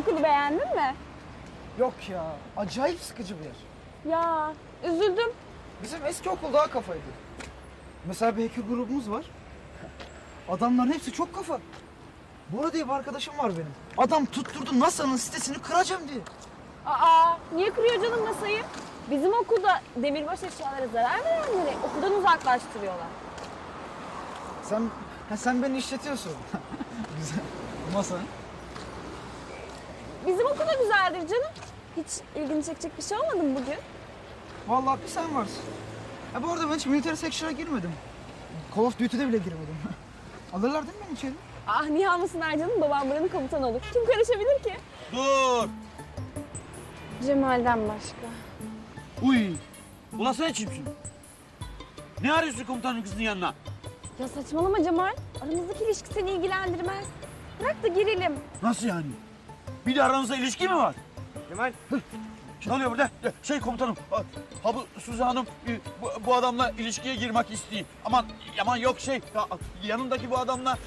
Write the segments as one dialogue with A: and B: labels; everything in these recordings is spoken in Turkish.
A: Okulu beğendin mi?
B: Yok ya. Acayip sıkıcı bir yer.
A: Ya üzüldüm.
B: Bizim eski okul daha kafaydı. Mesela bir hacker grubumuz var. Adamların hepsi çok kafa. Bora diye bir arkadaşım var benim. Adam tutturdu NASA'nın sitesini kıracağım diye.
A: Aa niye kırıyor canım masayı? Bizim okulda demirbaş eşyalara zarar verenleri okuldan uzaklaştırıyorlar.
B: Sen ha, sen beni işletiyorsun. Güzel. Masa.
A: Bizim okul da güzeldir canım. Hiç ilgini çekecek bir şey olmadı mı bugün?
B: Vallahi bir sen varsın. Ha bu arada ben hiç military section'a girmedim. Call of Duty'de bile girmedim. Alırlar değil mi beni içeri?
A: Ah niye almasınlar canım? Babam buranın komutanı olur. Kim karışabilir ki?
C: Dur!
A: Cemal'den başka.
C: Uy! Ulan sen kimsin? Ne arıyorsun komutanın kızının yanına?
A: Ya saçmalama Cemal. Aramızdaki ilişki seni ilgilendirmez. Bırak da girelim.
C: Nasıl yani? Bir de aranızda ilişki mi var? Kemal. Ne oluyor burada? Şey komutanım, ha ha bu Suzi Hanım e, bu, bu adamla ilişkiye girmek istiyor. Aman aman yok şey, ya, yanındaki bu adamla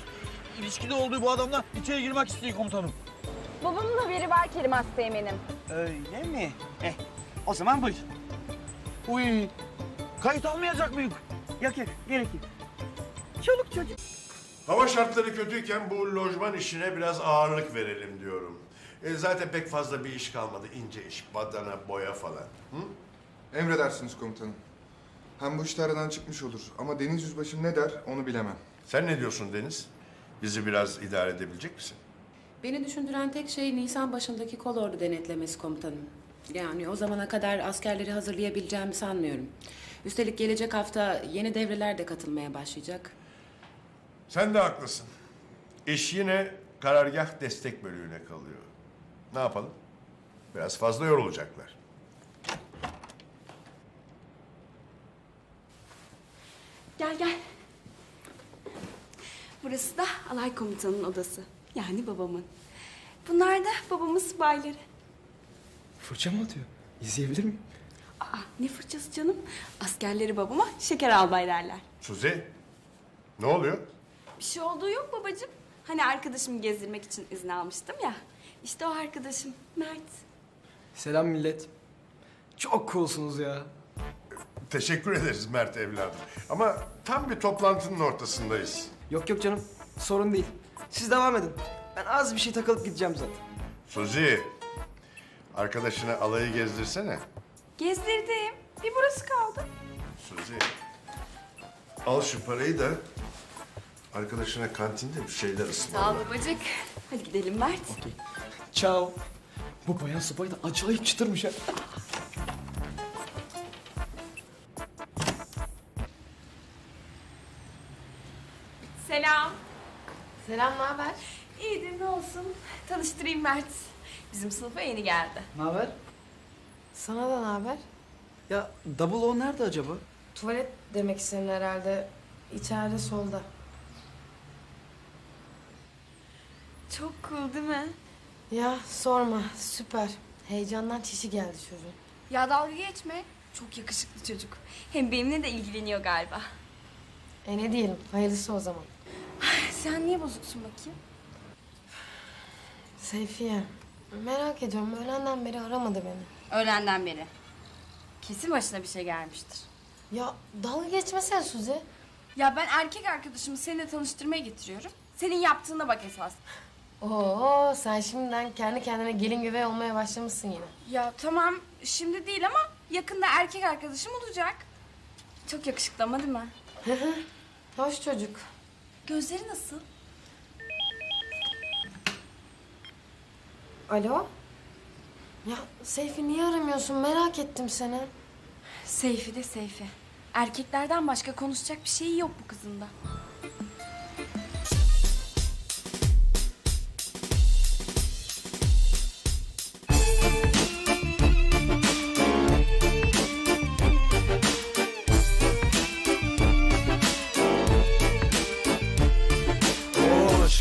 C: ilişkide olduğu bu adamla içeri girmek istiyor komutanım.
A: Babamın haberi var Kerim Hastayeminim.
C: Öyle mi? Eh, o zaman buyur. Uy, kayıt almayacak mıyım? Yok yok, gerek yok. Çoluk çocuk.
D: Hava şartları kötüyken bu lojman işine biraz ağırlık verelim diyorum. E, zaten pek fazla bir iş kalmadı. İnce iş, badana, boya falan. Hı?
E: Emredersiniz komutanım. Hem bu işte aradan çıkmış olur ama Deniz Yüzbaşı ne der onu bilemem.
D: Sen ne diyorsun Deniz? Bizi biraz idare edebilecek misin?
F: Beni düşündüren tek şey Nisan başındaki kolordu denetlemesi komutanım. Yani o zamana kadar askerleri hazırlayabileceğimi sanmıyorum. Üstelik gelecek hafta yeni devreler de katılmaya başlayacak.
D: Sen de haklısın. İş yine karargah destek bölüğüne kalıyor. Ne yapalım? Biraz fazla yorulacaklar.
G: Gel gel. Burası da alay komutanının odası. Yani babamın. Bunlar da babamın subayları.
B: Fırça mı atıyor? İzleyebilir miyim?
G: Aa ne fırçası canım. Askerleri babama şeker albay derler.
D: Suzi, ne oluyor?
G: Bir şey olduğu yok babacığım. Hani arkadaşımı gezdirmek için izin almıştım ya. İşte o arkadaşım Mert.
H: Selam millet. Çok coolsunuz ya.
D: Teşekkür ederiz Mert evladım. Ama tam bir toplantının ortasındayız.
H: Yok yok canım. Sorun değil. Siz devam edin. Ben az bir şey takılıp gideceğim zaten.
D: Suzi, arkadaşına alayı gezdirsene.
G: Gezdirdim. Bir burası kaldı.
D: Suzi, al şu parayı da arkadaşına kantinde bir şeyler
G: Sağ ol
D: ısmarla.
G: babacık. Hadi gidelim Mert.
H: Ciao. Bu bayan subay da acayip çıtırmış ha.
G: Selam.
F: Selam, ne haber?
G: İyidir ne olsun. Tanıştırayım Mert. Bizim sınıfa yeni geldi.
H: Ne haber?
F: Sana da ne haber?
H: Ya Double O nerede acaba?
F: Tuvalet demek istedin herhalde. İçeride solda.
G: Çok cool değil mi?
I: Ya sorma süper. Heyecandan çişi geldi çocuğun.
G: Ya dalga geçme. Çok yakışıklı çocuk. Hem benimle de ilgileniyor galiba.
I: E ne diyelim hayırlısı o zaman.
G: Sen niye bozuksun bakayım?
I: Seyfiye merak ediyorum öğlenden beri aramadı beni.
G: Öğlenden beri. Kesin başına bir şey gelmiştir.
I: Ya dalga geçmesene Suzi.
G: Ya ben erkek arkadaşımı seninle tanıştırmaya getiriyorum. Senin yaptığına bak esas.
I: Oo sen şimdiden kendi kendine gelin güvey olmaya başlamışsın yine.
G: Ya tamam şimdi değil ama yakında erkek arkadaşım olacak. Çok yakışıklı ama değil mi?
I: Hoş çocuk.
G: Gözleri nasıl?
I: Alo? Ya Seyfi niye aramıyorsun merak ettim seni.
G: Seyfi de Seyfi. Erkeklerden başka konuşacak bir şeyi yok bu kızın